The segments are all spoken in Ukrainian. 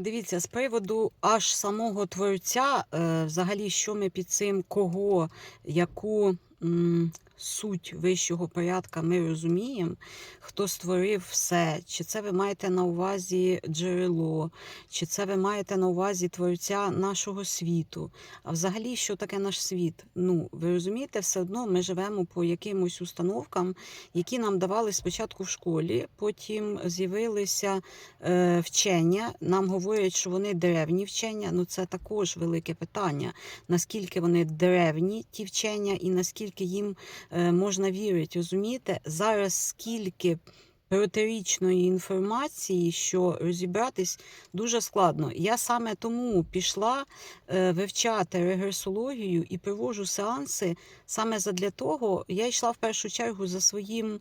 Дивіться, з приводу аж самого творця, е, взагалі, що ми під цим, кого, яку суть вищого порядка ми розуміємо, хто створив все, чи це ви маєте на увазі джерело, чи це ви маєте на увазі творця нашого світу. А взагалі, що таке наш світ? Ну, ви розумієте, все одно ми живемо по якимось установкам, які нам давали спочатку в школі, потім з'явилися е, вчення. Нам говорять, що вони древні вчення. Ну це також велике питання. Наскільки вони древні, ті вчення, і наскільки їм е, можна вірити. Розумієте, зараз скільки протирічної інформації, що розібратись дуже складно. Я саме тому пішла е, вивчати регресологію і провожу сеанси саме задля того, я йшла в першу чергу за своїм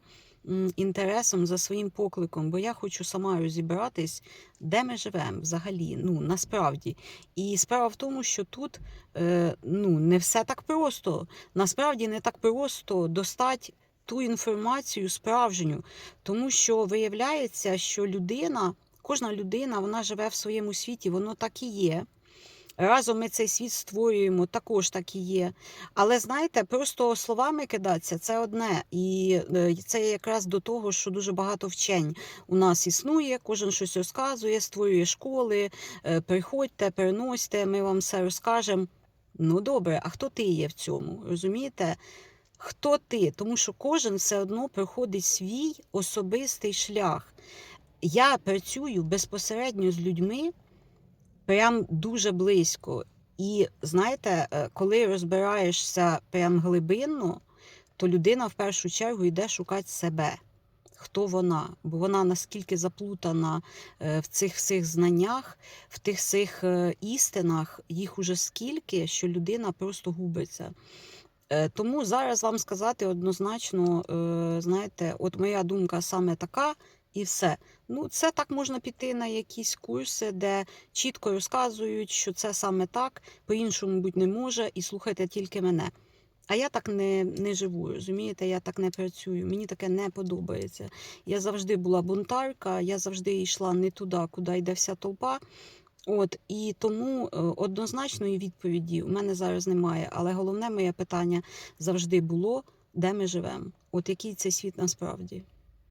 інтересом, за своїм покликом, бо я хочу сама розібратись, де ми живемо взагалі, ну насправді. І справа в тому, що тут е, ну, не все так просто. Насправді не так просто достати ту інформацію справжню, тому що виявляється, що людина, кожна людина, вона живе в своєму світі, воно так і є. Разом ми цей світ створюємо, також так і є. Але знаєте, просто словами кидатися це одне. І е, це якраз до того, що дуже багато вчень у нас існує, кожен щось розказує, створює школи. е, Приходьте, переносьте, ми вам все розкажемо. Ну добре, а хто ти є в цьому? Розумієте? Хто ти? Тому що кожен все одно проходить свій особистий шлях. Я працюю безпосередньо з людьми, прям дуже близько. І знаєте, е, коли розбираєшся прям глибинно, то людина в першу чергу йде шукати себе. Хто вона? Бо вона наскільки заплутана е, в цих всіх знаннях, в тих всіх е, істинах, їх уже скільки, що людина просто губиться. Тому зараз вам сказати однозначно, знаєте, от моя думка саме така, і все. Ну, це так можна піти на якісь курси, де чітко розказують, що це саме так, по-іншому бути не може, і слухайте тільки мене. А я так не, не живу, розумієте, я так не працюю. Мені таке не подобається. Я завжди була бунтарка, я завжди йшла не туди, куди йде вся толпа. От і тому е, однозначної відповіді у мене зараз немає. Але головне моє питання завжди було, де ми живемо. От який цей світ насправді.